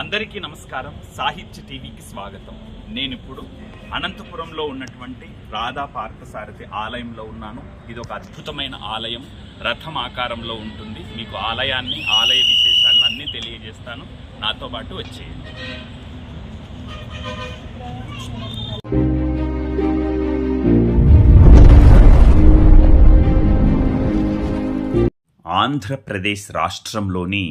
అందరికీ నమస్కారం. సాహిత్య టీవీకి స్వాగతం. నేను ఇప్పుడు అనంతపురంలో ఉన్నటువంటి రాధా పార్థసారథి ఆలయంలో ఉన్నాను. ఇది ఒక అద్భుతమైన ఆలయం. రథం ఆకారంలో ఉంటుంది. మీకు ఆలయాన్ని ఆలయ విశేషాలను అన్నీ తెలియజేస్తాను. నాతో పాటు వచ్చేయండి. ఆంధ్రప్రదేశ్ రాష్ట్రంలోని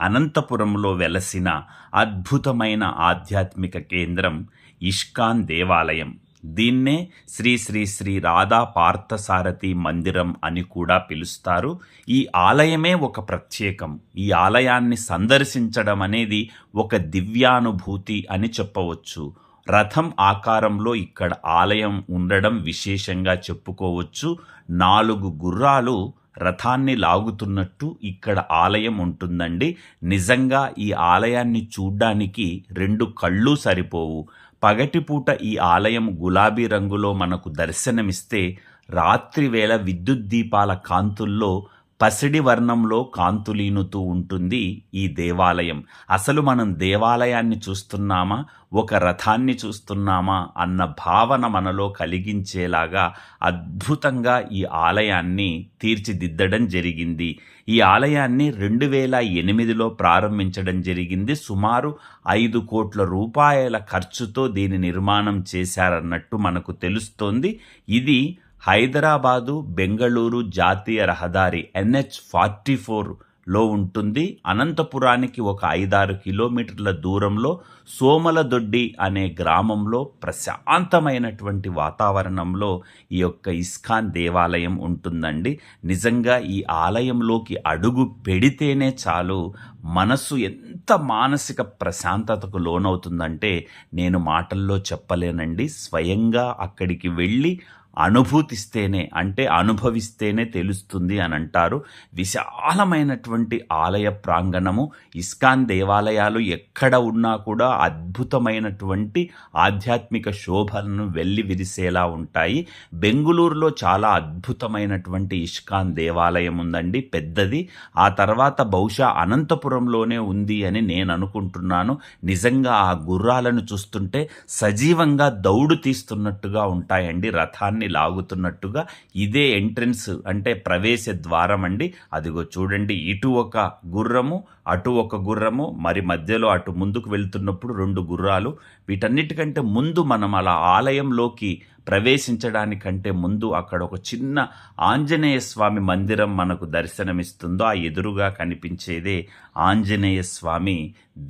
అనంతపురంలో వెలసిన అద్భుతమైన ఆధ్యాత్మిక కేంద్రం ఇష్కాన్ దేవాలయం. దీన్నే శ్రీ శ్రీ శ్రీ రాధా పార్థసారథి మందిరం అని కూడా పిలుస్తారు. ఈ ఆలయమే ఒక ప్రత్యేకం. ఈ ఆలయాన్ని సందర్శించడం అనేది ఒక దివ్యానుభూతి అని చెప్పవచ్చు. రథం ఆకారంలో ఇక్కడ ఆలయం ఉండడం విశేషంగా చెప్పుకోవచ్చు. నాలుగు గుర్రాలు రథాన్ని లాగుతున్నట్టు ఇక్కడ ఆలయం ఉంటుందండి. నిజంగా ఈ ఆలయాన్ని చూడ్డానికి రెండు కళ్ళు సరిపోవు. పగటిపూట ఈ ఆలయం గులాబీ రంగులో మనకు దర్శనమిస్తే రాత్రివేళ విద్యుత్ దీపాల కాంతుల్లో పసిడి వర్ణంలో కాంతులీనుతూ ఉంటుంది ఈ దేవాలయం. అసలు మనం దేవాలయాన్ని చూస్తున్నామా? ఒక రథాన్ని చూస్తున్నామా? అన్న భావన మనలో కలిగించేలాగా అద్భుతంగా ఈ ఆలయాన్ని తీర్చిదిద్దడం జరిగింది. ఈ ఆలయాన్ని రెండు వేల ఎనిమిదిలో ప్రారంభించడం జరిగింది. సుమారు ఐదు కోట్ల రూపాయల ఖర్చుతో దీని నిర్మాణం చేశారన్నట్టు మనకు తెలుస్తోంది. ఇది హైదరాబాదు బెంగళూరు జాతీయ రహదారి ఎన్హెచ్ ఫార్టీ ఫోర్లో ఉంటుంది. అనంతపురానికి ఒక ఐదారు కిలోమీటర్ల దూరంలో సోమలదొడ్డి అనే గ్రామంలో ప్రశాంతమైనటువంటి వాతావరణంలో ఈ యొక్క ఇస్కాన్ దేవాలయం ఉంటుందండి. నిజంగా ఈ ఆలయంలోకి అడుగు పెడితేనే చాలు మనసు ఎంత మానసిక ప్రశాంతతకు లోనవుతుందంటే నేను మాటల్లో చెప్పలేనండి. స్వయంగా అక్కడికి వెళ్ళి అనుభూతిస్తేనే అంటే అనుభవిస్తేనే తెలుస్తుంది అని అంటారు. విశాలమైనటువంటి ఆలయ ప్రాంగణము ఇస్కాన్ దేవాలయాలు ఎక్కడ ఉన్నా కూడా అద్భుతమైనటువంటి ఆధ్యాత్మిక శోభలను వెళ్ళి విరిసేలా ఉంటాయి. బెంగుళూరులో చాలా అద్భుతమైనటువంటి ఇస్కాన్ దేవాలయం ఉందండి పెద్దది. ఆ తర్వాత బహుశా అనంతపురంలోనే ఉంది అని నేను అనుకుంటున్నాను. నిజంగా ఆ గుర్రాలను చూస్తుంటే సజీవంగా దౌడు తీస్తున్నట్టుగా ఉంటాయండి రథాన్ని లాగుతున్నట్టుగా ఇదే ఎంట్రన్స్ అంటే ప్రవేశ ద్వారం అండి. అదిగో చూడండి ఇటు ఒక గుర్రము అటు ఒక గుర్రము మరి మధ్యలో అటు ముందుకు వెళ్తున్నప్పుడు రెండు గుర్రాలు. వీటన్నిటికంటే ముందు మనం అలా ఆలయంలోకి ప్రవేశించడానికంటే ముందు అక్కడ ఒక చిన్న ఆంజనేయ స్వామి మందిరం మనకు దర్శనమిస్తుందో ఆ ఎదురుగా కనిపించేదే ఆంజనేయ స్వామి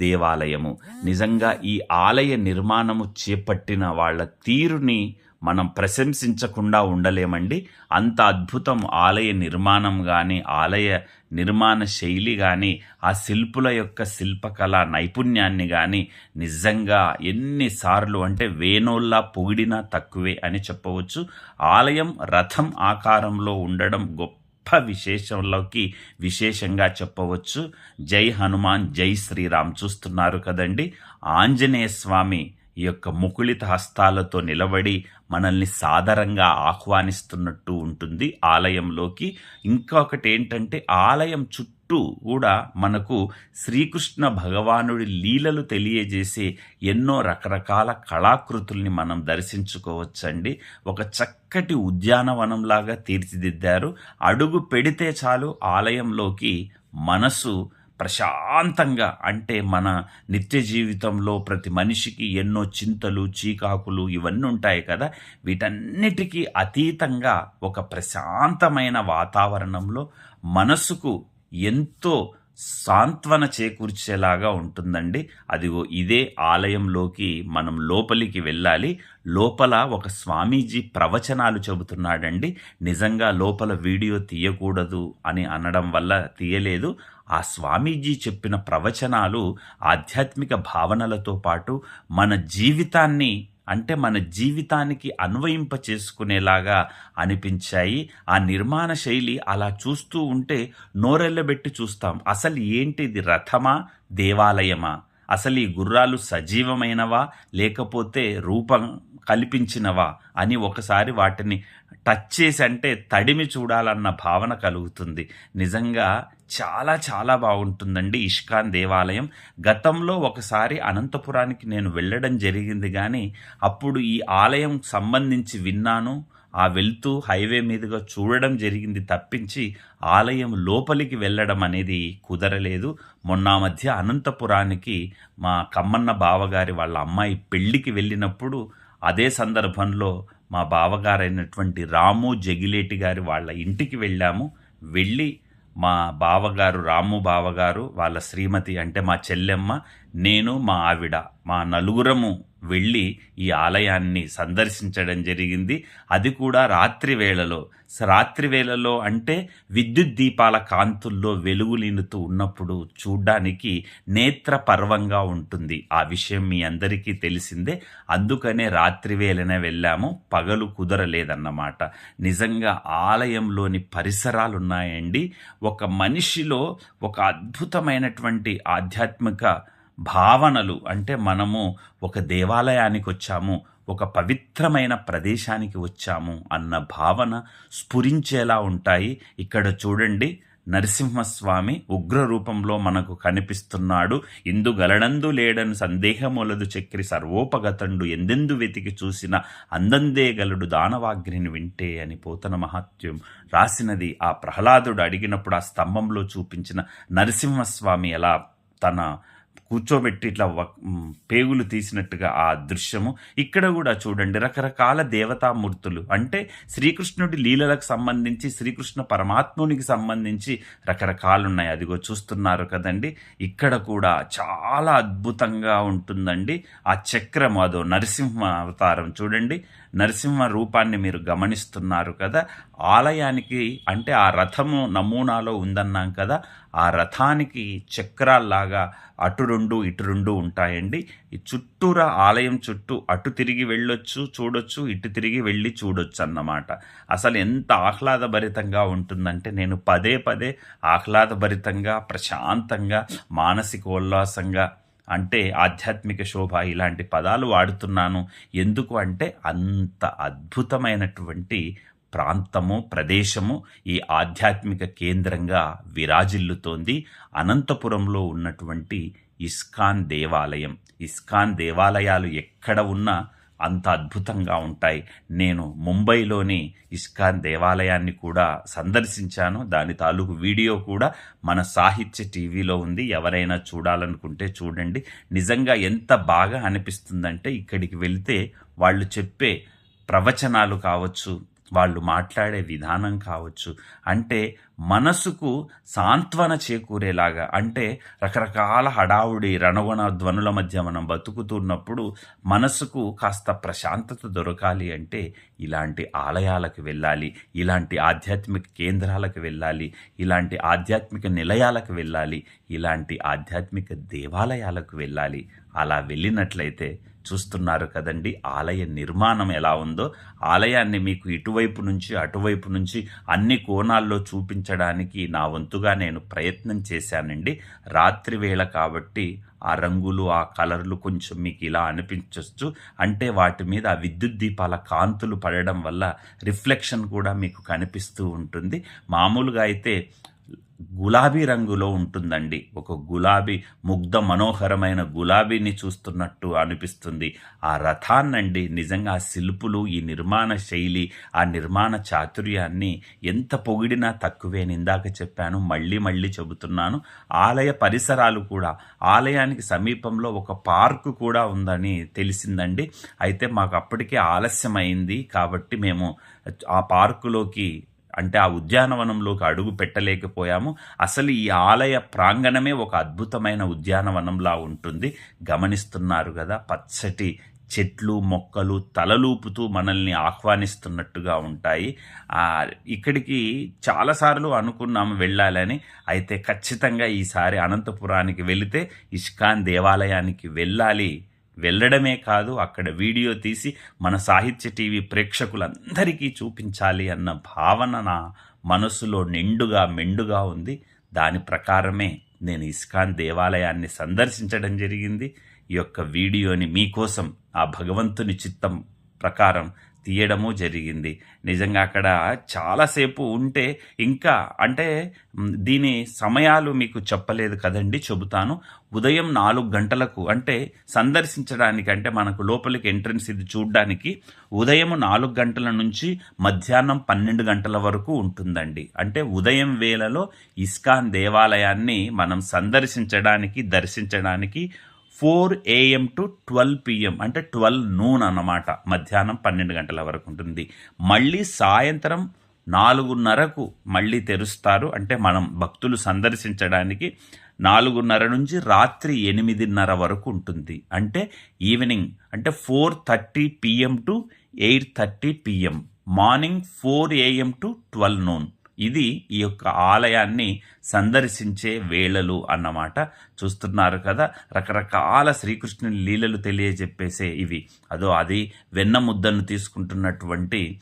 దేవాలయము. నిజంగా ఈ ఆలయ నిర్మాణము చేపట్టిన వాళ్ళ తీరుని మనం ప్రశంసించకుండా ఉండలేమండి. అంత అద్భుతం ఆలయ నిర్మాణం కానీ ఆలయ నిర్మాణ శైలి కానీ ఆ శిల్పుల యొక్క శిల్పకళ నైపుణ్యాన్ని కానీ నిజంగా ఎన్నిసార్లు అంటే వేణోల్లా పొగిడినా తక్కువే అని చెప్పవచ్చు. ఆలయం రథం ఆకారంలో ఉండడం గొప్ప విశేషంలోకి విశేషంగా చెప్పవచ్చు. జై హనుమాన్ జై శ్రీరామ్ చూస్తున్నారు కదండి. ఆంజనేయ స్వామి ఈ యొక్క ముకుళిత హస్తాలతో నిలబడి మనల్ని సాదరంగా ఆహ్వానిస్తున్నట్టు ఉంటుంది ఆలయంలోకి. ఇంకొకటి ఏంటంటే ఆలయం చుట్టూ కూడా మనకు శ్రీకృష్ణ భగవానుడి లీలలు తెలియజేసే ఎన్నో రకరకాల కళాకృతుల్ని మనం దర్శించుకోవచ్చండి. ఒక చక్కటి ఉద్యానవనంలాగా తీర్చిదిద్దారు. అడుగు పెడితే చాలు ఆలయంలోకి మనసు ప్రశాంతంగా అంటే మన నిత్య జీవితంలో ప్రతి మనిషికి ఎన్నో చింతలు చీకాకులు ఇవన్నీ ఉంటాయి కదా. వీటన్నిటికీ అతీతంగా ఒక ప్రశాంతమైన వాతావరణంలో మనసుకు ఎంతో సాంత్వన చేకూర్చేలాగా ఉంటుందండి. అదిగో ఇదే ఆలయంలోకి మనం లోపలికి వెళ్ళాలి. లోపల ఒక స్వామీజీ ప్రవచనాలు చెబుతున్నాడండి. నిజంగా లోపల వీడియో తీయకూడదు అని అనడం వల్ల తీయలేదు. ఆ స్వామీజీ చెప్పిన ప్రవచనాలు ఆధ్యాత్మిక భావనలతో పాటు మన జీవితాన్ని అంటే మన జీవితానికి అన్వయింప చేసుకునేలాగా అనిపించాయి. ఆ నిర్మాణ శైలి అలా చూస్తూ ఉంటే నోరెళ్ళబెట్టి చూస్తాం. అసలు ఏంటిది రథమా దేవాలయమా? అసలు ఈ గుర్రాలు సజీవమైనవా? లేకపోతే రూపం కల్పించినవా అని ఒకసారి వాటిని టచ్ చేసి అంటే తడిమి చూడాలన్న భావన కలుగుతుంది. నిజంగా చాలా చాలా బాగుంటుందండి ఇష్కాన్ దేవాలయం. గతంలో ఒకసారి అనంతపురానికి నేను వెళ్ళడం జరిగింది కానీ అప్పుడు ఈ ఆలయం సంబంధించి విన్నాను. ఆ వెళ్తూ హైవే మీదుగా చూడడం జరిగింది తప్పించి ఆలయం లోపలికి వెళ్ళడం అనేది కుదరలేదు. మొన్న మధ్య అనంతపురానికి మా కమ్మన్న బావగారి వాళ్ళ అమ్మాయి పెళ్ళికి వెళ్ళినప్పుడు అదే సందర్భంలో మా బావగారైనటువంటి రాము జగిలేటి గారి వాళ్ళ ఇంటికి వెళ్ళాము. వెళ్ళి మా బావగారు రాము బావగారు వాళ్ళ శ్రీమతి అంటే మా చెల్లెమ్మ నేను మా ఆవిడ మా నలుగురము వెళ్ళి ఈ ఆలయాన్ని సందర్శించడం జరిగింది. అది కూడా రాత్రి వేళలో. రాత్రి వేళలో అంటే విద్యుత్ దీపాల కాంతుల్లో వెలుగులీనుతూ ఉన్నప్పుడు చూడ్డానికి నేత్ర పర్వంగా ఉంటుంది. ఆ విషయం మీ అందరికీ తెలిసిందే. అందుకనే రాత్రి వేళనే వెళ్ళాము. పగలు కుదరలేదన్నమాట. నిజంగా ఆలయంలోని పరిసరాలు ఉన్నాయండి ఒక మనిషిలో ఒక అద్భుతమైనటువంటి ఆధ్యాత్మిక భావనలు అంటే మనము ఒక దేవాలయానికి వచ్చాము ఒక పవిత్రమైన ప్రదేశానికి వచ్చాము అన్న భావన స్ఫురించేలా ఉంటాయి. ఇక్కడ చూడండి నరసింహస్వామి ఉగ్ర రూపంలో మనకు కనిపిస్తున్నాడు. ఇందు గలడందు లేడని సందేహములదు చక్రి సర్వోపగతండు. ఎందెందు వెతికి చూసిన అందందే గలుడు దానవాగ్రిని వింటే అని పోతన మహత్యం రాసినది. ఆ ప్రహ్లాదుడు అడిగినప్పుడు ఆ స్తంభంలో చూపించిన నరసింహస్వామి ఎలా తన కూర్చోబెట్టి ఇట్లా వ- పేగులు తీసినట్టుగా ఆ దృశ్యము. ఇక్కడ కూడా చూడండి రకరకాల దేవతామూర్తులు. అంటే శ్రీకృష్ణుడి లీలలకు సంబంధించి శ్రీకృష్ణ పరమాత్మునికి సంబంధించి రకరకాలు ఉన్నాయి అదిగో చూస్తున్నారు కదండి ఇక్కడ కూడా చాలా అద్భుతంగా ఉంటుందండి. ఆ చక్రం అదో నరసింహ అవతారం చూడండి. నరసింహ రూపాన్ని మీరు గమనిస్తున్నారు కదా. ఆలయానికి అంటే ఆ రథము నమూనాలో ఉందన్నాం కదా ఆ రథానికి చక్రాల్లాగా అటు రెండు ఇటు రెండు ఉంటాయండి. ఈ చుట్టూరా ఆలయం చుట్టూ అటు తిరిగి వెళ్ళొచ్చు చూడొచ్చు ఇటు తిరిగి వెళ్ళి చూడొచ్చు అన్నమాట. అసలు ఎంత ఆహ్లాదభరితంగా ఉంటుందంటే నేను పదే పదే ఆహ్లాదభరితంగా ప్రశాంతంగా మానసికోల్లాసంగా అంటే ఆధ్యాత్మిక శోభ ఇలాంటి పదాలు వాడుతున్నాను. ఎందుకు అంటే అంత అద్భుతమైనటువంటి ప్రాంతము ప్రదేశము ఈ ఆధ్యాత్మిక కేంద్రంగా విరాజిల్లుతోంది. అనంతపురంలో ఉన్నటువంటి ఇస్కాన్ దేవాలయం. ఇస్కాన్ దేవాలయాలు ఎక్కడ ఉన్నా అంత అద్భుతంగా ఉంటాయి. నేను ముంబైలోని ఇస్కాన్ దేవాలయాన్ని కూడా సందర్శించాను. దాని తాలూకు వీడియో కూడా మన సాహిత్య టీవీలో ఉంది. ఎవరైనా చూడాలనుకుంటే చూడండి. నిజంగా ఎంత బాగా అనిపిస్తుందంటే ఇక్కడికి వెళితే వాళ్ళు చెప్పే ప్రవచనాలు కావచ్చు వాళ్ళు మాట్లాడే విధానం కావచ్చు. అంటే మనసుకు సాంత్వన చేకూరేలాగా అంటే రకరకాల హడావుడి రణగుణ ధ్వనుల మధ్య మనం బతుకుతున్నప్పుడు మనసుకు కాస్త ప్రశాంతత దొరకాలి అంటే ఇలాంటి ఆలయాలకు వెళ్ళాలి ఇలాంటి ఆధ్యాత్మిక కేంద్రాలకు వెళ్ళాలి ఇలాంటి ఆధ్యాత్మిక నిలయాలకు వెళ్ళాలి ఇలాంటి ఆధ్యాత్మిక దేవాలయాలకు వెళ్ళాలి. అలా వెళ్ళినట్లయితే చూస్తున్నారు కదండి. ఆలయ నిర్మాణం ఎలా ఉందో ఆలయాన్ని మీకు ఇటువైపు నుంచి అటువైపు నుంచి అన్ని కోణాల్లో చూపించడానికి నా వంతుగా నేను ప్రయత్నం చేశానండి. రాత్రి వేళ కాబట్టి ఆ రంగులు ఆ కలర్లు కొంచెం మీకు ఇలా అనిపించవచ్చు అంటే వాటి మీద ఆ విద్యుత్ దీపాల కాంతులు పడడం వల్ల రిఫ్లెక్షన్ కూడా మీకు కనిపిస్తూ ఉంటుంది. మామూలుగా అయితే గులాబీ రంగులో ఉంటుందండి. ఒక గులాబీ ముగ్ధ మనోహరమైన గులాబీని చూస్తున్నట్టు అనిపిస్తుంది. ఆ రథాన్నండి నిజంగా ఆ శిల్పులు ఈ నిర్మాణ శైలి ఆ నిర్మాణ చాతుర్యాన్ని ఎంత పొగిడినా తక్కువే. నిందాక ఇందాక చెప్పాను మళ్ళీ మళ్ళీ చెబుతున్నాను ఆలయ పరిసరాలు కూడా ఆలయానికి సమీపంలో ఒక పార్కు కూడా ఉందని తెలిసిందండి. అయితే మాకు అప్పటికే ఆలస్యమైంది కాబట్టి మేము ఆ పార్కులోకి అంటే ఆ ఉద్యానవనంలోకి అడుగు పెట్టలేకపోయాము. అసలు ఈ ఆలయ ప్రాంగణమే ఒక అద్భుతమైన ఉద్యానవనంలా ఉంటుంది. గమనిస్తున్నారు కదా పచ్చటి చెట్లు మొక్కలు తలలూపుతూ మనల్ని ఆహ్వానిస్తున్నట్టుగా ఉంటాయి. ఇక్కడికి చాలాసార్లు అనుకున్నాము వెళ్ళాలని. అయితే ఖచ్చితంగా ఈసారి అనంతపురానికి వెళితే ఇష్కాన్ దేవాలయానికి వెళ్ళాలి వెళ్ళడమే కాదు అక్కడ వీడియో తీసి మన సాహిత్య టీవీ ప్రేక్షకులందరికీ చూపించాలి అన్న భావన నా మనసులో నిండుగా మెండుగా ఉంది. దాని ప్రకారమే నేను ఇస్కాన్ దేవాలయాన్ని సందర్శించడం జరిగింది. ఈ యొక్క వీడియోని మీకోసం ఆ భగవంతుని చిత్తం ప్రకారం తీయడము జరిగింది. నిజంగా అక్కడ చాలాసేపు ఉంటే ఇంకా అంటే దీని సమయాలు మీకు చెప్పలేదు కదండి చెబుతాను. ఉదయం నాలుగు గంటలకు అంటే సందర్శించడానికి అంటే మనకు లోపలికి ఎంట్రన్స్ ఇది చూడడానికి ఉదయం నాలుగు గంటల నుంచి మధ్యాహ్నం పన్నెండు గంటల వరకు ఉంటుందండి. అంటే ఉదయం వేళలో ఇస్కాన్ దేవాలయాన్ని మనం సందర్శించడానికి దర్శించడానికి four AM to twelve PM అంటే ట్వెల్వ్ నూన్ అన్నమాట. మధ్యాహ్నం పన్నెండు గంటల వరకు ఉంటుంది. మళ్ళీ సాయంత్రం నాలుగున్నరకు మళ్ళీ తెరుస్తారు. అంటే మనం భక్తులు సందర్శించడానికి నాలుగున్నర నుంచి రాత్రి ఎనిమిదిన్నర వరకు ఉంటుంది. అంటే ఈవినింగ్ అంటే four thirty PM to eight thirty PM. Morning four AM to twelve noon. ఇది ఈ యొక్క ఆలయాన్ని సందర్శించే వేళలు అన్నమాట. చూస్తున్నారు కదా రకరకాల శ్రీకృష్ణుని లీలలు తెలియజెప్పేసే ఇవి. అదో అది వెన్న ముద్దను తీసుకుంటున్నటువంటి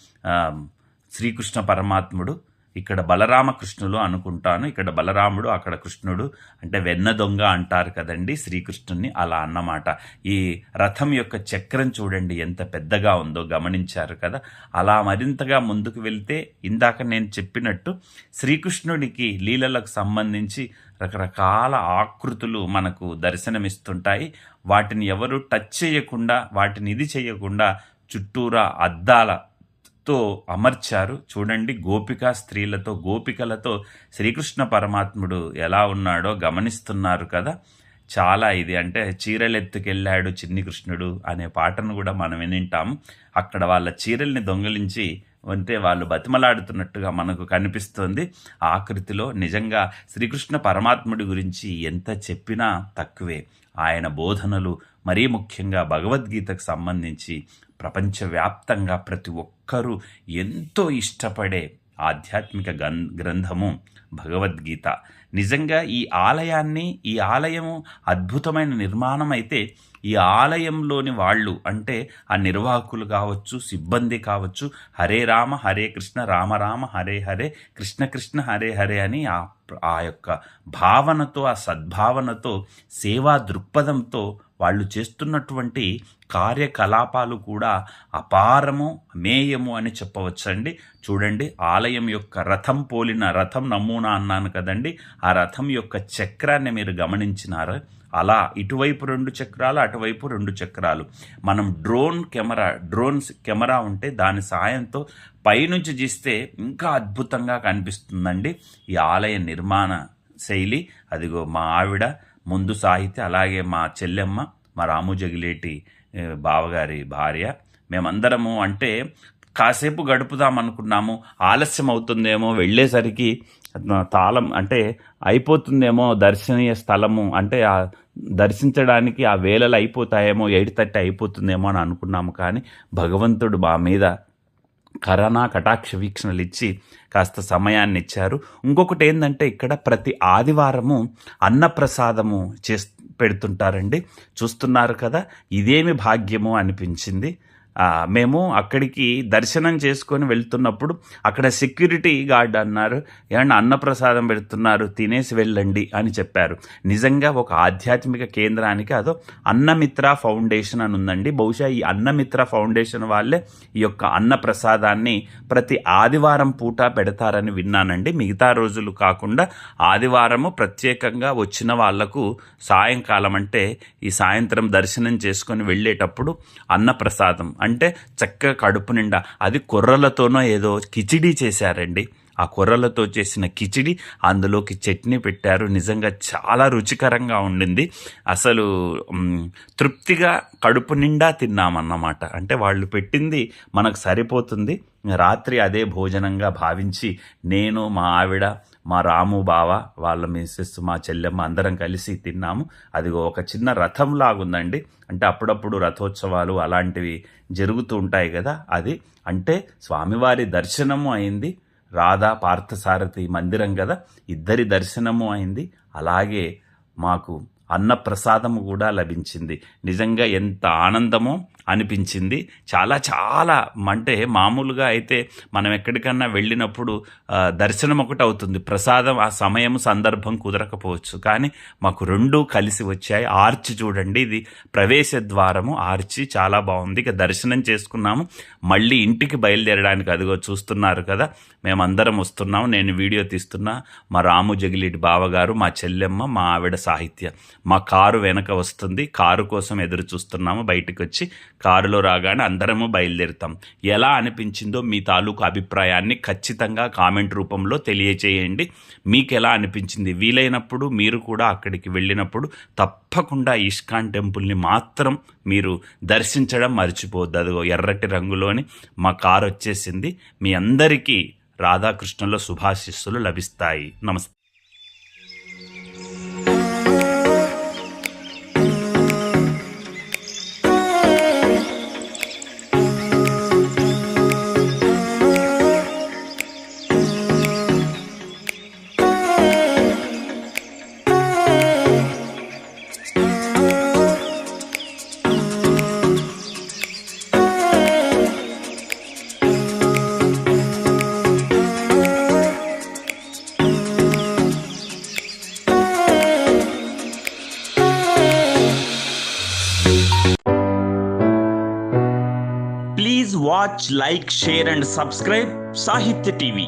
శ్రీకృష్ణ పరమాత్ముడు ఇక్కడ బలరామకృష్ణులు అనుకుంటాను. ఇక్కడ బలరాముడు అక్కడ కృష్ణుడు అంటే వెన్న దొంగ అంటారు కదండి శ్రీకృష్ణుని అలా అన్నమాట. ఈ రథం యొక్క చక్రం చూడండి ఎంత పెద్దగా ఉందో గమనించారు కదా. అలా మరింతగా ముందుకు వెళ్తే ఇందాక నేను చెప్పినట్టు శ్రీకృష్ణుడికి లీలలకు సంబంధించి రకరకాల ఆకృతులు మనకు దర్శనమిస్తుంటాయి. వాటిని ఎవరు టచ్ చేయకుండా వాటిని ఇది చేయకుండా చుట్టూరా అద్దాల తో అమర్చారు. చూడండి గోపికా స్త్రీలతో గోపికలతో శ్రీకృష్ణ పరమాత్ముడు ఎలా ఉన్నాడో గమనిస్తున్నారు కదా. చాలా ఇది అంటే చీరలెత్తుకెళ్ళాడు చిన్ని కృష్ణుడు అనే పాటను కూడా మనం వినింటాం. అక్కడ వాళ్ళ చీరల్ని దొంగిలించి అంటే వాళ్ళు బతిమలాడుతున్నట్టుగా మనకు కనిపిస్తుంది. ఆకృతిలో నిజంగా శ్రీకృష్ణ పరమాత్ముడి గురించి ఎంత చెప్పినా తక్కువే. ఆయన బోధనలు మరీ ముఖ్యంగా భగవద్గీతకు సంబంధించి ప్రపంచవ్యాప్తంగా ప్రతి ఒక్కరూ ఎంతో ఇష్టపడే ఆధ్యాత్మిక గన్ గ్రంథము భగవద్గీత. నిజంగా ఈ ఆలయాన్ని ఈ ఆలయము అద్భుతమైన నిర్మాణం అయితే ఈ ఆలయంలోని వాళ్ళు అంటే ఆ నిర్వాహకులు కావచ్చు సిబ్బంది కావచ్చు హరే రామ హరే కృష్ణ రామ రామ హరే హరే కృష్ణ కృష్ణ హరే హరే అని ఆ ఆ యొక్క భావనతో ఆ సద్భావనతో సేవా దృక్పథంతో వాళ్ళు చేస్తున్నటువంటి కార్యకలాపాలు కూడా అపారము అమేయము అని చెప్పవచ్చండి. చూడండి ఆలయం యొక్క రథం పోలిన రథం నమూనా అన్నాను కదండి. ఆ రథం యొక్క చక్రాన్ని మీరు గమనించినారు? అలా ఇటువైపు రెండు చక్రాలు అటువైపు రెండు చక్రాలు. మనం డ్రోన్ కెమెరా డ్రోన్స్ కెమెరా ఉంటే దాని సాయంతో పైనుంచి తీస్తే ఇంకా అద్భుతంగా కనిపిస్తుందండి. ఈ ఆలయ నిర్మాణ శైలి అదిగో మా ఆవిడ ముందు సాహిత్య అలాగే మా చెల్లెమ్మ మా రాము జగిలేటి బావగారి భార్య. మేమందరము అంటే కాసేపు గడుపుదాం అనుకున్నాము ఆలస్యం అవుతుందేమో వెళ్ళేసరికి తాళం అంటే అయిపోతుందేమో దర్శనీయ స్థలము అంటే ఆ దర్శించడానికి ఆ వేళలు అయిపోతాయేమో ఎయిట్ థర్టీ అయిపోతుందేమో అని అనుకున్నాము. కానీ భగవంతుడు మా మీద కరోనా కటాక్ష వీక్షణలు ఇచ్చి కాస్త సమయాన్ని ఇచ్చారు ఇంకొకటి ఏంటంటే ఇక్కడ ప్రతి ఆదివారము అన్నప్రసాదము చేస్ పెడుతుంటారండి. చూస్తున్నారు కదా ఇదేమి భాగ్యము అనిపించింది. మేము అక్కడికి దర్శనం చేసుకొని వెళ్తున్నప్పుడు అక్కడ సెక్యూరిటీ గార్డ్ అన్నారు ఏమన్నా అన్నప్రసాదం పెడుతున్నారు తినేసి వెళ్ళండి అని చెప్పారు. నిజంగా ఒక ఆధ్యాత్మిక కేంద్రానికి అదో అన్నమిత్ర ఫౌండేషన్ అని ఉందండి. బహుశా ఈ అన్నమిత్ర ఫౌండేషన్ వాళ్ళే ఈ యొక్క అన్నప్రసాదాన్ని ప్రతి ఆదివారం పూట పెడతారని విన్నానండి. మిగతా రోజులు కాకుండా ఆదివారము ప్రత్యేకంగా వచ్చిన వాళ్ళకు సాయంకాలం అంటే ఈ సాయంత్రం దర్శనం చేసుకొని వెళ్ళేటప్పుడు అన్నప్రసాదం అంటే చక్కగా కడుపు నిండా. అది కొర్రలతోనో ఏదో కిచిడీ చేశారండి. ఆ కొర్రలతో చేసిన కిచిడి అందులోకి చట్నీ పెట్టారు. నిజంగా చాలా రుచికరంగా ఉండింది. అసలు తృప్తిగా కడుపు నిండా తిన్నామన్నమాట. అంటే వాళ్ళు పెట్టింది మనకు సరిపోతుంది. రాత్రి అదే భోజనంగా భావించి నేను మా ఆవిడ మా రాము బావ వాళ్ళ మిస్సెస్ మా చెల్లెమ్మ అందరం కలిసి తిన్నాము. అది ఒక చిన్న రథం లాగుందండి అంటే అప్పుడప్పుడు రథోత్సవాలు అలాంటివి జరుగుతూ ఉంటాయి కదా అది. అంటే స్వామివారి దర్శనము అయింది. రాధా పార్థసారథి మందిరం కదా ఇద్దరి దర్శనము అయింది. అలాగే మాకు అన్నప్రసాదము కూడా లభించింది. నిజంగా ఎంత ఆనందమో అనిపించింది. చాలా చాలా అంటే మామూలుగా అయితే మనం ఎక్కడికన్నా వెళ్ళినప్పుడు దర్శనం ఒకటి అవుతుంది. ప్రసాదం ఆ సమయం సందర్భం కుదరకపోవచ్చు. కానీ మాకు రెండూ కలిసి వచ్చాయి. ఆర్చి చూడండి. ఇది ప్రవేశ ద్వారము. ఆర్చి చాలా బాగుంది. ఇక దర్శనం చేసుకున్నాము. మళ్ళీ ఇంటికి బయలుదేరడానికి అదిగో చూస్తున్నారు కదా. మేమందరం వస్తున్నాము. నేను వీడియో తీస్తున్నా. మా రాము జగిలిటి బావగారు మా చెల్లెమ్మ మా ఆవిడ సాహిత్య. మా కారు వెనక వస్తుంది. కారు కోసం ఎదురు చూస్తున్నాము. బయటకు వచ్చి కారులో రాగానే అందరము బయలుదేరుతాం. ఎలా అనిపించిందో మీ తాలూకు అభిప్రాయాన్ని ఖచ్చితంగా కామెంట్ రూపంలో తెలియచేయండి. మీకు ఎలా అనిపించింది? వీలైనప్పుడు మీరు కూడా అక్కడికి వెళ్ళినప్పుడు తప్పకుండా ఇస్కాన్ టెంపుల్ని మాత్రం మీరు దర్శించడం మర్చిపోవద్దు. అదిగో ఎర్రటి రంగులోని మా కారు వచ్చేసింది మీ అందరికీ రాధాకృష్ణుల శుభాశిస్సులు లభిస్తాయి. నమస్తే. Like share and subscribe Sahitya TV